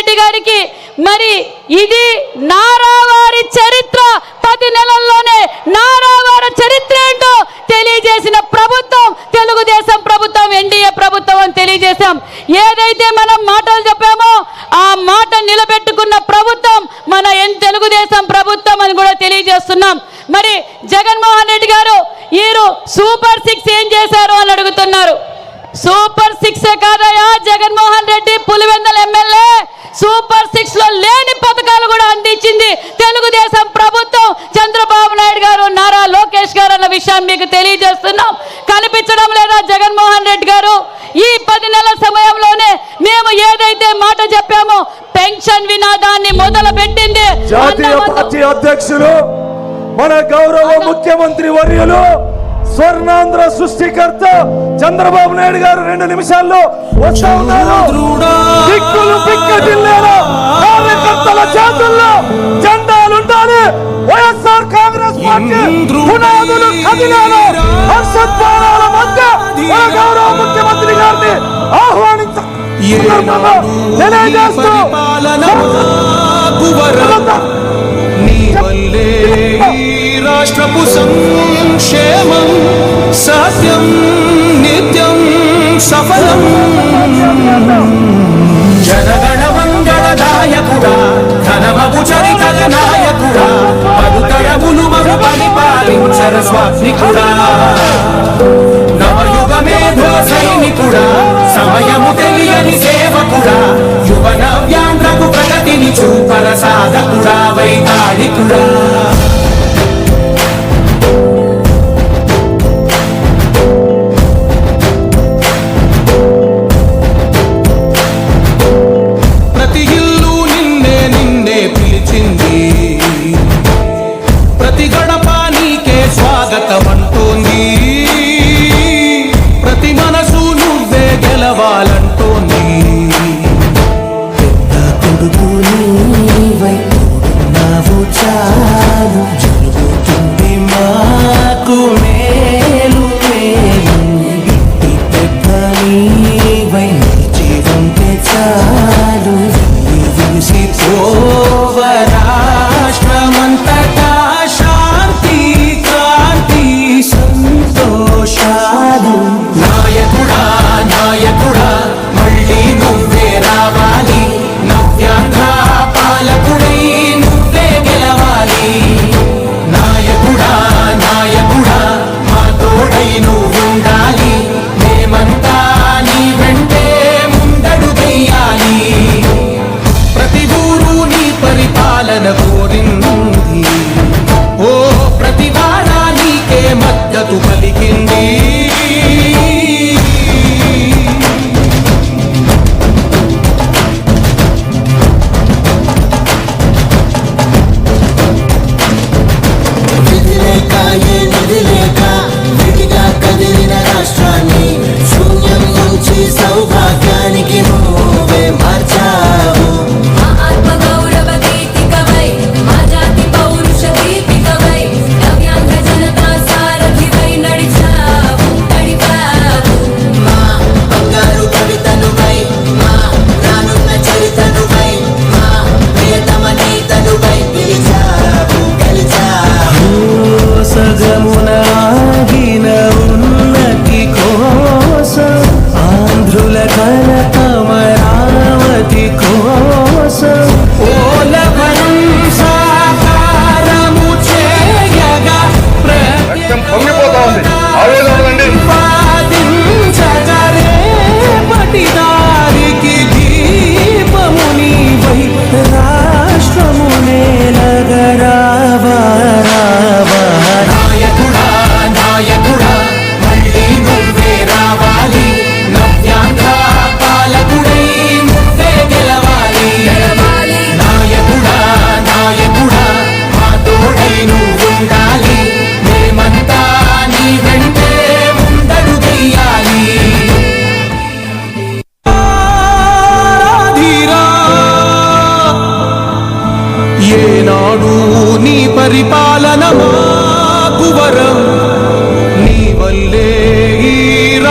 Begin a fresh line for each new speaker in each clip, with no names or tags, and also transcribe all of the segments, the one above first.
రెడ్డి గారికి. మరి ఇది నారావారి చరిత్ర. పది నెలల్లోనే నారావారి చరిత్ర ఏంటో తెలియజేసిన ప్రభుత్వం తెలుగుదేశం ప్రభుత్వం ఎన్డీఏ ప్రభుత్వం అని తెలియజేశాం. ఏదైతే మనం మాటలు చెప్పామో ఆ మాట నిలబెట్టుకున్న ప్రభుత్వం మన ఎన్ తెలుగుదేశం ప్రభుత్వం అని కూడా తెలియజేస్తున్నాం. మరి జగన్మోహన్ రెడ్డి గారు ఈరు సూపర్ సిక్స్ ఏం చేశారు అని అడుగుతున్నారు. సూపర్ సిక్స్ కాదయా జగన్మోహన్ రెడ్డి పులివెందల ఎమ్మెల్యే. సూపర్ సిక్స్లో లేని పథకాలు కూడా అందించింది తెలుగుదేశం ప్రభుత్వం. చంద్రబాబు నాయుడు గారు నారా లోకేష్ గారు అన్న విషయం మీకు తెలియజేస్తున్నాం. కనిపించడం లేదా జగన్మోహన్ రెడ్డి గారు? ఈ పది నెలల సమయంలోనే మేము ఏదైతే మాట చెప్పామో పెన్షన్ వినాదాన్ని మొదలు పెట్టింది
జాతీయ పార్టీ అధ్యక్షులు మన గౌరవ ముఖ్యమంత్రి వర్యులు స్వర్ణాంధ్ర సృష్టికర్త చంద్రబాబు నాయుడు గారు రెండు నిమిషాల్లో వస్తా ఉన్నారు. దిక్కులు పిక్కటిల్లేలా కార్యకర్తల చేతుల్లో జెండాలు ఉండాలి. వైఎస్ఆర్ కాంగ్రెస్ పార్టీ పునాదులు కదిలేలా హర్షద్వారాల మధ్య మన గౌరవ ముఖ్యమంత్రి గారిని ఆహ్వానించ తెలియజేస్తూ
నీ వల్లే ఈ రాష్ట్రపు సంక్షేమం సత్యం నిత్యం సఫలం. జనగణ మంగళదాయకుడా ఘనమగు చరితల నాయకుడా పలుతరములు మగు పరిపాలించర స్వాత్మికుడా. నవయుగ మేధో సైనికుడా సమయము తెలియని సేవకుడా యువన వ్యాంధ్రకు ప్రగతిని చూపర సాధకుడా వైతాళికుడా.
పెద్ద నీవై తోడున్నావు చాలు. జరుగుతుంది మాకు మేలు.
Abi. Abi. Abi.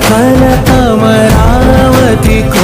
కల అమరావతి
కో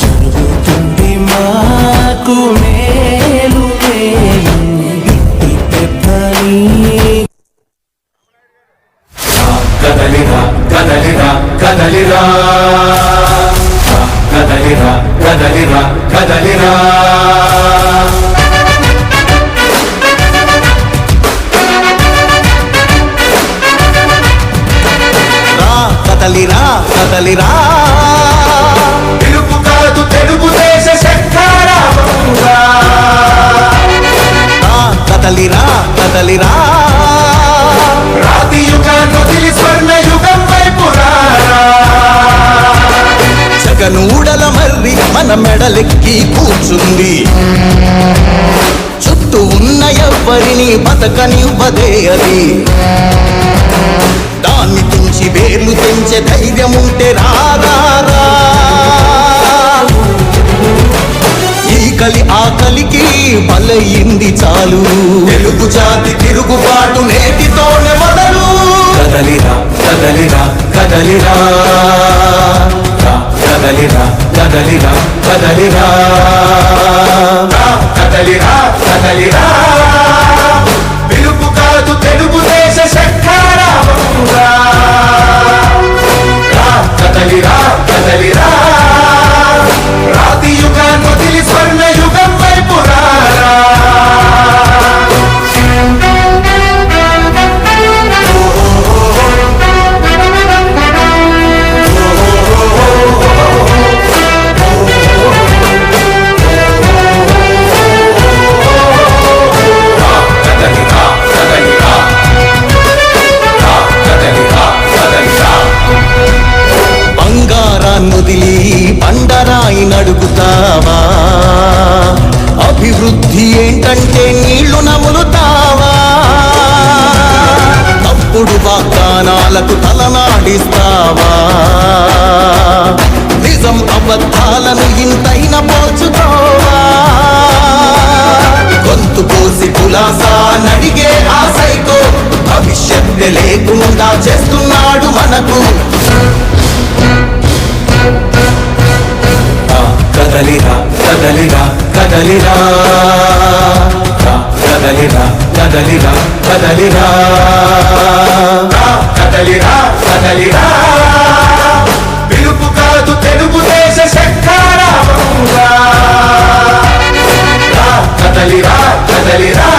తెలుగు కాదు తెలుగుదేశ
కదలిరా కదలిరా.
రాతి యుగాన్ని వదిలి స్వర్ణ యుగం వైపు రారా
జగనూడల మర్రి మన మెడలెక్కి కూర్చుంది. చుట్టూ ఉన్న ఎవ్వరిని బతకనివ్వదే అది. దాన్ని వేర్లు తెంచే ధైర్యం ఉంటే రారా ఈ కలి ఆకలికి బలయింది చాలు. తెలుగు జాతి తిరుగుబాటు నేటితోనే మొదలు
కదలిరా కదలిరా కదలిరా కదలిరా కదలిరా కదలిరా రా, కదలిరా కదలిరా
నిజం అబద్ధాలను ఇంతైన పోల్చుకోవా? గొంతు కోసి కులాసా నడిగే ఆ సైకో భవిష్యత్తు లేకుండా చేస్తున్నాడు మనకు. కదలిరా కదలిరా కదలిరా. కదలిరా కదలిరా కదలిరా. కదలిరా కదలిరా. కాదు తెలుగుదేశ శంఖారావంగా కదలిరా కదలిరా